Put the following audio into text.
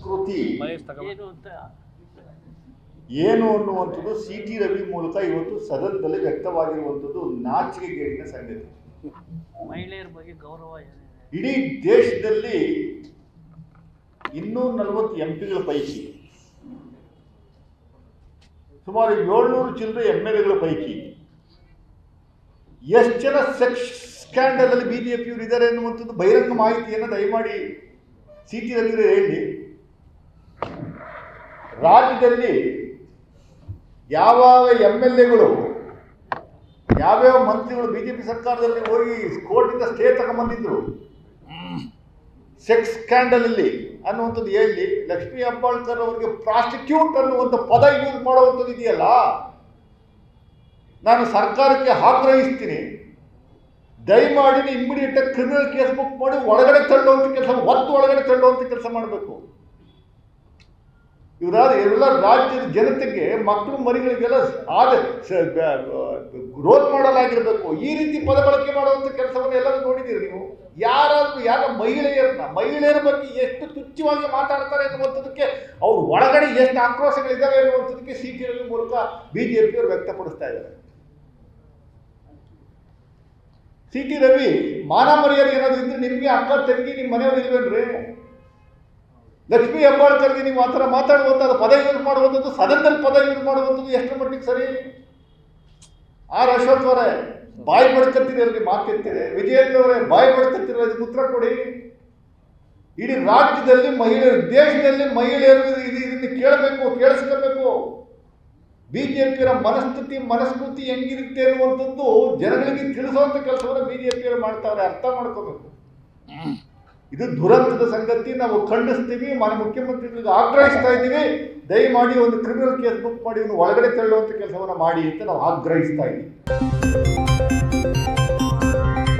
ಸಂಸ್ಕೃತಿ ಏನು ಅಂತ ಏನು ಅನ್ನುವಂಥದ್ದು ಸಿ ಟಿ ರವಿ ಮೂಲಕ ಇವತ್ತು ಸದನದಲ್ಲಿ ವ್ಯಕ್ತವಾಗಿರುವಂಥದ್ದು ನಾಚಿಕೆಗೇಡಿನ ಸಂಗತಿ. ಮಹಿಳೆಯರ ಬಗ್ಗೆ ಗೌರವ ಇಡೀ ದೇಶದಲ್ಲಿ ಇನ್ನೂರ ನಲವತ್ತು ಎಂ ಪಿಗಳ ಪೈಕಿ ಸುಮಾರು ಏಳ್ನೂರು ಚಿಲ್ಲರೆ ಎಂ ಎಲ್ ಎಗಳ ಪೈಕಿ ಎಷ್ಟು ಜನ ಸೆಕ್ಸ್ ಸ್ಕ್ಯಾಂಡಲ್ ಅಲ್ಲಿ ಬಿಜೆಪಿಯವರು ಇದ್ದಾರೆ ಅನ್ನುವಂಥದ್ದು ಬಹಿರಂಗ ಮಾಹಿತಿಯನ್ನು ದಯಮಾಡಿ ಸಿ ಟಿ ರವಿಗಳು ಹೇಳಿ. ರಾಜ್ಯದಲ್ಲಿ ಯಾವ್ಯಾವ ಎಂ ಎಲ್ ಎಗಳು ಯಾವ್ಯಾವ ಮಂತ್ರಿಗಳು ಬಿಜೆಪಿ ಸರ್ಕಾರದಲ್ಲಿ ಹೋಗಿ ಕೋರ್ಟಿಂದ ಸ್ಟೇ ತಗೊಂಬಂದಿದ್ರು? ಸೆಕ್ಸ್ ಸ್ಕ್ಯಾಂಡಲ್ ಅಲ್ಲಿ ಅನ್ನುವಂಥದ್ದು ಹೇಳಿ ಲಕ್ಷ್ಮೀ ಅಂಬಾಳ್ಕರ್ ಅವರಿಗೆ ಪ್ರಾಸ್ಟಿಕ್ಯೂಟ್ ಅನ್ನುವಂಥ ಪದ ಯೂಸ್ ಮಾಡುವಂಥದ್ದು ಇದೆಯಲ್ಲ? ನಾನು ಸರ್ಕಾರಕ್ಕೆ ಆಗ್ರಹಿಸ್ತೀನಿ. ದಯಮಾಡಿ ಇಮ್ಮಿಡಿಯೇಟ್ ಆಗಿ ಕ್ರಿಮಿನಲ್ ಕೇಸ್ ಬುಕ್ ಮಾಡಿ ಒಳಗಡೆ ತಳ್ಳುವಂಥ ಕೆಲಸ, ಒತ್ತು ಒಳಗಡೆ ತಳ್ಳುವಂಥ ಕೆಲಸ ಮಾಡಬೇಕು. ಇವರಾದ ಎಲ್ಲ ರಾಜ್ಯದ ಜನತೆಗೆ ಮಕ್ಕಳು ಮರಿಗಳಿಗೆಲ್ಲ ಆದ ಗ್ರೋತ್ ಮಾಡಲಾಗಿರಬೇಕು. ಈ ರೀತಿ ಪದ ಬಳಕೆ ಮಾಡುವಂಥ ಕೆಲಸವನ್ನು ಎಲ್ಲರೂ ನೋಡಿದ್ದೀರಿ ನೀವು? ಯಾರಾದರೂ, ಯಾರ ಮಹಿಳೆಯರನ್ನ, ಮಹಿಳೆಯರ ಬಗ್ಗೆ ಎಷ್ಟು ತುಚ್ಛವಾಗಿ ಮಾತಾಡ್ತಾರೆ ಅನ್ನುವಂಥದ್ದಕ್ಕೆ ಅವ್ರ ಒಳಗಡೆ ಎಷ್ಟು ಆಕ್ರೋಶಗಳಿದ್ದಾವೆ ಅನ್ನುವಂಥದ್ದಕ್ಕೆ ಸಿ ಟಿ ರವಿ ಮೂಲಕ ಬಿ ಜೆ ಪಿಯವರು ವ್ಯಕ್ತಪಡಿಸ್ತಾ ಇದ್ದಾರೆ. ಸಿ ಟಿ ರವಿ ಮಾನ ಮರ್ಯಾದೆ ಏನಾದ್ರು ಇದ್ರೆ ನಿಮಗೆ ಅಕ್ಕ, ತಂಗಿ ನಿಮ್ಮ ಮನೆಯವರು ಇಲ್ವೇನ್ರಿ? ಲಕ್ಷ್ಮೀ ಹೆಬ್ಬಾಳ್ಕರ್ಗೆ ನೀವು ಆ ಥರ ಮಾತಾಡುವಂಥದ್ದು, ಪದ ಯೂಸ್ ಮಾಡುವಂಥದ್ದು, ಸದನದಲ್ಲಿ ಪದ ಯೂಸ್ ಮಾಡುವಂಥದ್ದು ಎಷ್ಟು ಮಟ್ಟಿಗೆ ಸರಿ? ಆ ಅಶೋಕ್ ಅವರೇ, ಬಾಯಿ ಬಡ್ಕತ್ತಿರಿ ಅಲ್ಲಿ ವಿಜಯೇಂದ್ರ ವಿಜಯೇಂದ್ರವರೇ ಬಾಯಿ ಬಡ್ಕತ್ತಿರೋದಕ್ಕೆ ಉತ್ತರ ಕೊಡಿ. ಇಡೀ ರಾಜ್ಯದಲ್ಲಿ ಮಹಿಳೆಯರು, ದೇಶದಲ್ಲಿ ಮಹಿಳೆಯರು ಇದು- ಇದು- ಇದನ್ನು ಕೇಳಬೇಕು ಕೇಳಿಸ್ಕೋಬೇಕು ಬಿಜೆಪಿಯವರ ಮನಸ್ಥಿತಿ, ಮನಸ್ಕೃತಿ ಹೆಂಗಿರುತ್ತೆ ಅನ್ನುವಂಥದ್ದು ಜನಗಳಿಗೆ ತಿಳಿಸುವಂಥ ಕೆಲಸವನ್ನು ಬಿಜೆಪಿಯವರು ಮಾಡ್ತಾರೆ, ಅರ್ಥ ಮಾಡ್ಕೋಬೇಕು. ಇದು ದುರಂತದ ಸಂಗತಿ. ನಾವು ಖಂಡಿಸ್ತೀವಿ, ಮಾನ್ಯ ಮುಖ್ಯಮಂತ್ರಿಗಳಿಗೆ ಆಗ್ರಹಿಸ್ತಾ ಇದ್ದೀವಿ. ದಯಮಾಡಿ ಒಂದು ಕ್ರಿಮಿನಲ್ ಕೇಸ್ ಬುಕ್ ಮಾಡಿ ಒಳಗಡೆ ತಳ್ಳುವಂಥ ಕೆಲಸವನ್ನು ಮಾಡಿ ಅಂತ ನಾವು ಆಗ್ರಹಿಸ್ತಾ ಇದ್ದೀವಿ.